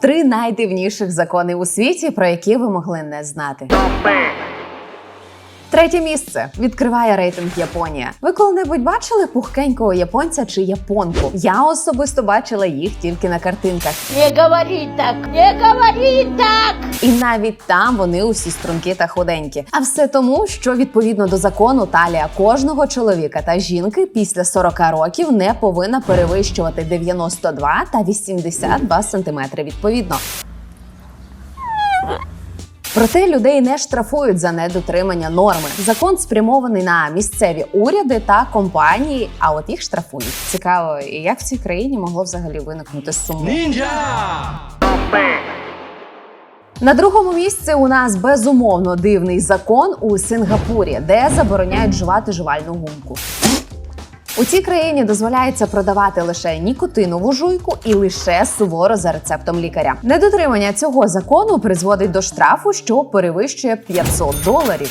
3 найдивніших закони у світі, про які ви могли не знати. Третє місце відкриває рейтинг Японія. Ви коли-небудь бачили пухкенького японця чи японку? Я особисто бачила їх тільки на картинках. Не говори так, не говори так! І навіть там вони усі струнки та худенькі. А все тому, що відповідно до закону талія кожного чоловіка та жінки після 40 років не повинна перевищувати 92 та 82 сантиметри відповідно. Проте людей не штрафують за недотримання норми. Закон спрямований на місцеві уряди та компанії, а от їх штрафують. Цікаво, як в цій країні могло взагалі виникнути суму. На другому місці у нас безумовно дивний закон у Сингапурі, де забороняють жувати жувальну гумку. У цій країні дозволяється продавати лише нікотинову жуйку і лише суворо за рецептом лікаря. Недотримання цього закону призводить до штрафу, що перевищує 500 доларів.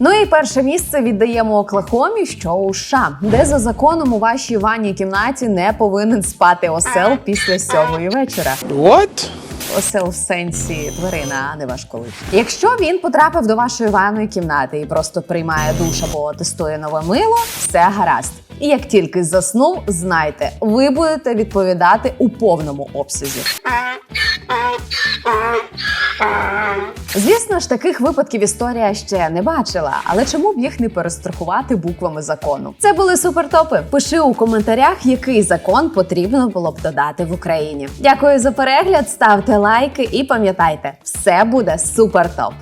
Ну і перше місце віддаємо Оклахомі, що у США, де за законом у вашій ванній кімнаті не повинен спати осел після сьомої вечора. What? Осел в сенсі тварина, а не ваш колишній. Якщо він потрапив до вашої ванної кімнати і просто приймає душ або тестує нове мило, все гаразд. І як тільки заснув, знайте, ви будете відповідати у повному обсязі. Звісно ж, таких випадків історія ще не бачила, але чому б їх не перестрахувати буквами закону? Це були супертопи. Пиши у коментарях, який закон потрібно було б додати в Україні. Дякую за перегляд, ставте лайки і пам'ятайте, все буде супертоп.